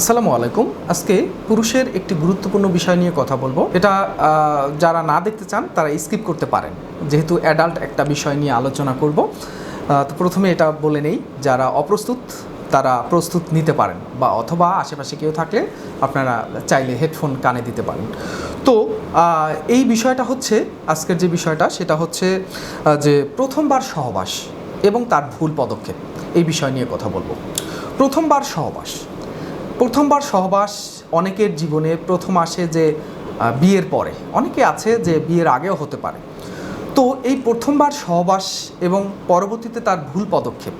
আসসালামু আলাইকুম। আজকে পুরুষের একটি গুরুত্বপূর্ণ বিষয় নিয়ে কথা বলব। এটা যারা না দেখতে চান, তারা স্কিপ করতে পারেন। যেহেতু অ্যাডাল্ট একটা বিষয় নিয়ে আলোচনা করব তো প্রথমে এটা বলে নেই, যারা অপ্রস্তুত, তারা প্রস্তুত নিতে পারেন। বা অথবা আশেপাশে কেউ থাকলে আপনারা চাইলে হেডফোন কানে দিতে পারেন। তো এই বিষয়টা হচ্ছে, আজকের যে বিষয়টা, সেটা হচ্ছে যে প্রথমবার সহবাস এবং তার ভুল পদক্ষেপ। এই বিষয় নিয়ে কথা বলব। প্রথমবার সহবাস। প্রথমবার সহবাস অনেকের জীবনে প্রথম আসে যে বিয়ের পরে। অনেকে আছে যে, বিয়ের আগেও হতে পারে। তো এই প্রথমবার সহবাস এবং পরবর্তীতে তার ভুল পদক্ষেপ,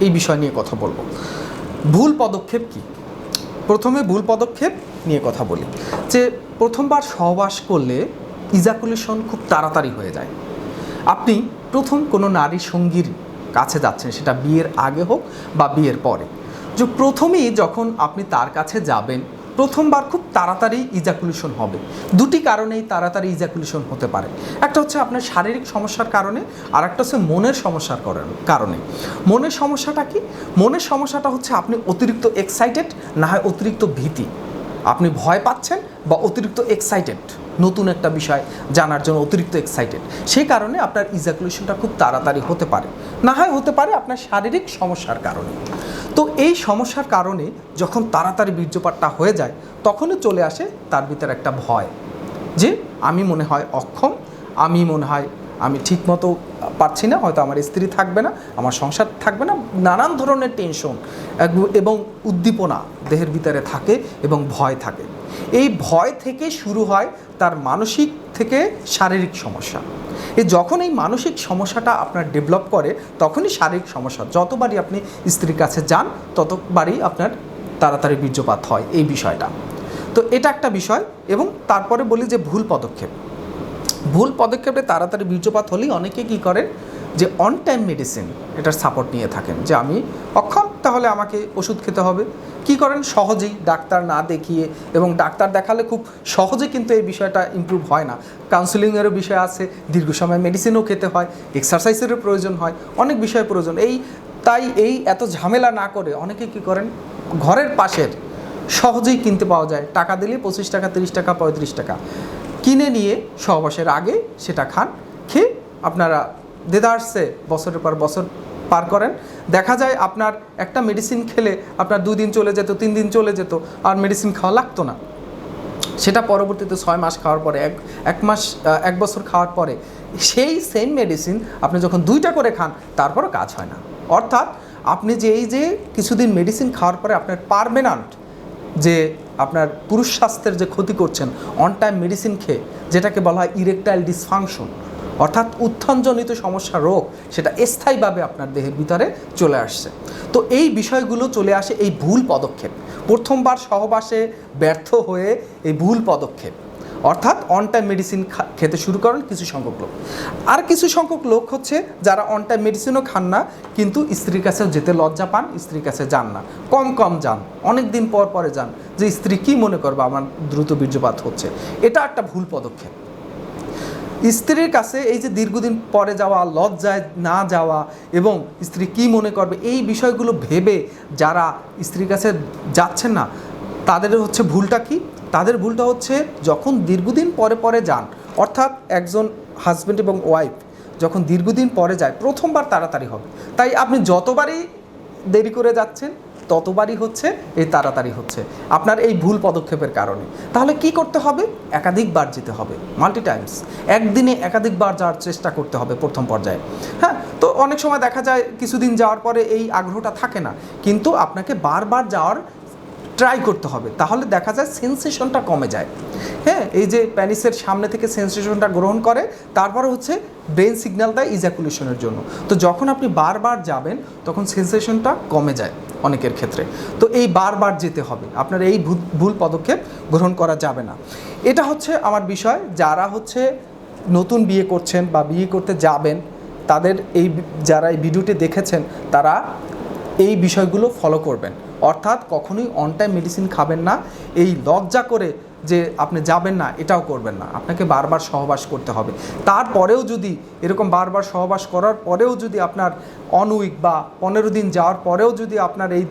এই বিষয় নিয়ে কথা বলব। ভুল পদক্ষেপ কি? প্রথমে ভুল পদক্ষেপ নিয়ে কথা বলি। যে, প্রথমবার সহবাস করলে ইজাকুলেশন খুব তাড়াতাড়ি হয়ে যায়। আপনি প্রথম কোনো নারী সঙ্গীর কাছে যাচ্ছেন, সেটা বিয়ের আগে হোক বা বিয়ের পরে। যে প্রথমেই যখন আপনি তার কাছে যাবেন, প্রথমবার খুব তাড়াতাড়ি ইজাকুলেশন হবে। দুটি কারণেই তাড়াতাড়ি ইজাকুলেশন হতে পারে। একটা হচ্ছে আপনার শারীরিক সমস্যার কারণে আর একটা হচ্ছে মনের সমস্যার কারণে। মনের সমস্যাটা কি? মনের সমস্যাটা হচ্ছে আপনি অতিরিক্ত এক্সাইটেড না হয় অতিরিক্ত ভীতি। আপনি ভয় পাচ্ছেন বা অতিরিক্ত এক্সাইটেড নতুন একটা বিষয় জানার জন্য অতিরিক্ত এক্সাইটেড সেই কারণে আপনার ইজাকুলেশনটা খুব তাড়াতাড়ি হতে পারে। না হয় হতে পারে আপনার শারীরিক সমস্যার কারণে। তো এই সমস্যার কারণে যখন তাড়াতাড়ি বীর্যপাতটা হয়ে যায় তখনও চলে আসে তার ভিতরে একটা ভয়। যে আমি মনে হয় অক্ষম, আমি মনে হয় আমি ঠিকমতো পারছি না, হয়তো আমার স্ত্রী থাকবে না, আমার সংসার থাকবে না, নানান ধরনের টেনশন এবং উদ্দীপনা দেহের ভিতরে থাকে এবং ভয় থাকে। এই ভয় থেকে শুরু হয় তার মানসিক থেকে শারীরিক সমস্যা। এ যখন এই মানসিক সমস্যাটা আপনার ডেভেলপ করে, তখনই শারীরিক সমস্যা। যতবারই আপনি স্ত্রীর কাছে যান, ততবারই আপনার তাড়াতাড়ি বীর্যপাত হয়, এই বিষয়টা। তো এটা একটা বিষয় এবং তারপরে বলি যে ভুল পদক্ষেপ। ভুল পদক্ষেপে তাড়াতাড়ি বীর্যপাত হলেই অনেকে কী করেন? যে অন টাইম মেডিসিন এটার সাপোর্ট নিয়ে থাকেন। যে আমি অক্ষম, তাহলে আমাকে ওষুধ খেতে হবে। কি করেন? সহজেই ডাক্তার না দেখিয়ে এবং ডাক্তার দেখালে খুব সহজে কিন্তু এই বিষয়টা ইমপ্রুভ হয় না। কাউন্সিলিংয়েরও বিষয় আছে, দীর্ঘ সময় মেডিসিনও খেতে হয় এক্সারসাইজেরও প্রয়োজন হয়, অনেক বিষয় প্রয়োজন। এই, তাই এই এত ঝামেলা না করে অনেকে কি করেন? ঘরের পাশের সহজেই কিনতে পাওয়া যায়। টাকা দিলে পঁচিশ টাকা, তিরিশ টাকা, পঁয়ত্রিশ টাকা। কিনে নিয়ে সহবাসের আগে সেটা খান, খেয়ে আপনারা দেদার্সে বছরের পর বছর পার করেন। দেখা যায় আপনার একটা মেডিসিন খেলে আপনার দুদিন চলে যেত তিন দিন চলে যেত, আর মেডিসিন খাওয়া লাগতো না। সেটা পরবর্তীতে ছয় মাস খাওয়ার পরে, এক এক মাস এক বছর খাওয়ার পরে সেই সেম মেডিসিন আপনি যখন দুইটা করে খান, তারপরও কাজ হয় না। অর্থাৎ আপনি যে এই যে কিছুদিন মেডিসিন খাওয়ার পরে আপনার পারমানেন্ট যে আপনার পুরুষ স্বাস্থ্যের যে ক্ষতি করছেন অন টাইম মেডিসিন খেয়ে, যেটাকে বলা হয় ইরেকটাইল ডিসফাংশন অর্থাৎ উত্থানজনিত সমস্যা রোগ, সেটা স্থায়ীভাবে আপনার দেহের ভিতরে চলে আসছে। তো এই বিষয়গুলো চলে আসে এই ভুল পদক্ষেপ। প্রথমবার সহবাসে ব্যর্থ হয়ে এই ভুল পদক্ষেপ। অর্থাৎ অন টাইম মেডিসিন খেতে শুরু করেন কিছু সংখ্যক লোক। আর কিছু সংখ্যক লোক হচ্ছে যারা অন টাইম মেডিসিনও খান না, কিন্তু স্ত্রীর কাছেও যেতে লজ্জা পান, স্ত্রীর কাছে যান না। কম কম যান অনেক দিন পর পরে যান যে, স্ত্রী, কী মনে করবে আমার দ্রুত বীর্যপাত হচ্ছে? এটা একটা ভুল পদক্ষেপ। স্ত্রীর কাছে এই যে দীর্ঘদিন পরে যাওয়া, লজ্জায় না যাওয়া এবং স্ত্রী কি মনে করবে, এই বিষয়গুলো ভেবে যারা স্ত্রীর কাছে যাচ্ছেন না, তাদের হচ্ছে ভুলটা কি? তাদের ভুলটা হচ্ছে যখন দীর্ঘদিন পরে পরে যান, অর্থাৎ একজন হাজব্যান্ড এবং ওয়াইফ যখন দীর্ঘদিন পরে যায়, প্রথমবার তাড়াতাড়ি হবে। তাই আপনি যতবারই দেরি করে যাচ্ছেন, ততবারই হচ্ছে এই তাড়াতাড়ি হচ্ছে। আপনার এই ভুল পদক্ষেপের কারণে। তাহলে কি করতে হবে? একাধিকবার যেতে হবে। মাল্টি টাইমস একদিনে একাধিকবার যাওয়ার চেষ্টা করতে হবে প্রথম পর্যায়ে। হ্যাঁ তো অনেক সময় দেখা যায়, কিছুদিন যাওয়ার পরে এই আগ্রহটা থাকে না। কিন্তু আপনাকে বারবার যাওয়ার ট্রাই করতে হবে। তাহলে দেখা যায় সেন্সেশনটা কমে যায়। হ্যাঁ এই যে প্যানিসের সামনে থেকে সেন্সেশনটা গ্রহণ করে, তারপরে হচ্ছে ব্রেন সিগন্যাল দেয় ইজাকুলেশনের জন্য। তো যখন আপনি বারবার যাবেন, তখন সেন্সেশনটা কমে যায় অনেকের ক্ষেত্রে। তো এই বারবার যেতে হবে। আপনার এই ভুল পদক্ষেপ গ্রহণ করা যাবে না। এটা হচ্ছে আমার বিষয়। যারা হচ্ছে নতুন বিয়ে করছেন বা বিয়ে করতে যাবেন, তাদের এই, যারা এই ভিডিওটি দেখেছেন, তারা এই বিষয়গুলো ফলো করবেন। অর্থাৎ কখনোই অন টাইম মেডিসিন খাবেন না। এই লজ্জা করে যে আপনি যাবেন না, এটাও করবেন না। আপনাকে বারবার সহবাস করতে হবে। তারপরেও যদি এরকম বারবার সহবাস করার পরেও যদি আপনার অন উইক বা পনেরো দিন যাওয়ার পরেও যদি আপনার এই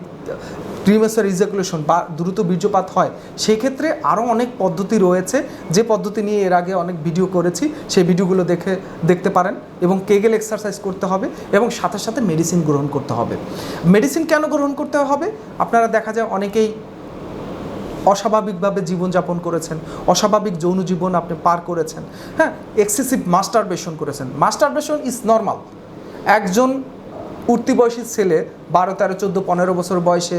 প্রিমেসার ইজাকুলেশন বা দ্রুত বীর্যপাত হয় সেই ক্ষেত্রে আরও অনেক পদ্ধতি রয়েছে। যে পদ্ধতি নিয়ে এর আগে অনেক ভিডিও করেছি, সেই ভিডিওগুলো দেখে দেখতে পারেন এবং কেগেল এক্সারসাইজ করতে হবে এবং সাথে সাথে মেডিসিন গ্রহণ করতে হবে। মেডিসিন কেন গ্রহণ করতে হবে? আপনারা দেখা যায় অনেকেই অস্বাভাবিকভাবে জীবনযাপন করেছেন, অস্বাভাবিক যৌন জীবন আপনি পার করেছেন হ্যাঁ এক্সেসিভ মাস্টারবেশন করেছেন। মাস্টারবেশন ইজ নর্মাল একজন উঠতি বয়সী ছেলে, বারো, তেরো, চোদ্দ, পনেরো বছর বয়সে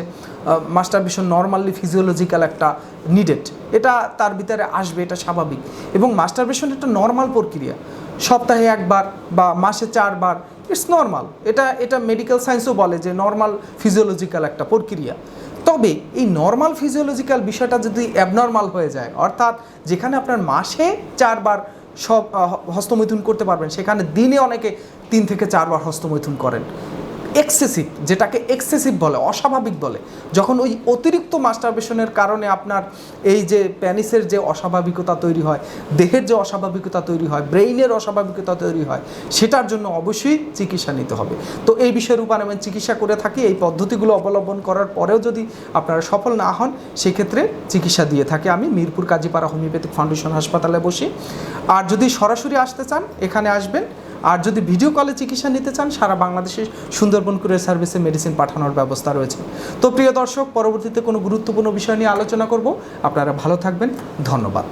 মাস্টারবেশন নর্মালি ফিজিওলজিক্যাল একটা নিডেড এটা তার ভিতরে আসবে, এটা স্বাভাবিক। এবং মাস্টারবেশন একটা নর্মাল প্রক্রিয়া। সপ্তাহে একবার বা মাসে চারবার ইটস নর্মাল এটা এটা মেডিকেল সায়েন্সও বলে যে নর্মাল ফিজিওলজিক্যাল একটা প্রক্রিয়া। তবে এই নর্মাল ফিজিওলজিক্যাল বিষয়টা যদি অ্যাবনর্মাল হয়ে যায়, অর্থাৎ যেখানে আপনার মাসে চারবার সব হস্তমৈথুন করতে পারবেন, সেখানে দিনে অনেকে তিন থেকে চারবার হস্তমৈথুন করেন। এক্সেসিভ যেটাকে এক্সেসিভ বলে, অস্বাভাবিক বলে। যখন ওই অতিরিক্ত মাস্টারবেশনের কারণে আপনার এই যে প্যানিসের যে অস্বাভাবিকতা তৈরি হয়, দেহের যে অস্বাভাবিকতা তৈরি হয় ব্রেইনের অস্বাভাবিকতা তৈরি হয়, সেটার জন্য অবশ্যই চিকিৎসা নিতে হবে। তো এই বিষয়ের উপর আমি চিকিৎসা করে থাকি, এই পদ্ধতিগুলো অবলম্বন করার পরেও যদি আপনারা সফল না হন, সেক্ষেত্রে চিকিৎসা দিয়ে থাকি আমি মিরপুর কাজীপাড়া হোমিওপ্যাথিক ফাউন্ডেশন হাসপাতালে বসি। আর যদি সরাসরি আসতে চান, এখানে আসবেন। আর যদি ভিডিও কলে চিকিৎসা নিতে চান, সারা বাংলাদেশে সুন্দরবন কুরিয়ার সার্ভিসে মেডিসিন পাঠানোর ব্যবস্থা রয়েছে। তো প্রিয় দর্শক, পরবর্তীতে কোনো গুরুত্বপূর্ণ বিষয় নিয়ে আলোচনা করব। আপনারা ভালো থাকবেন। ধন্যবাদ।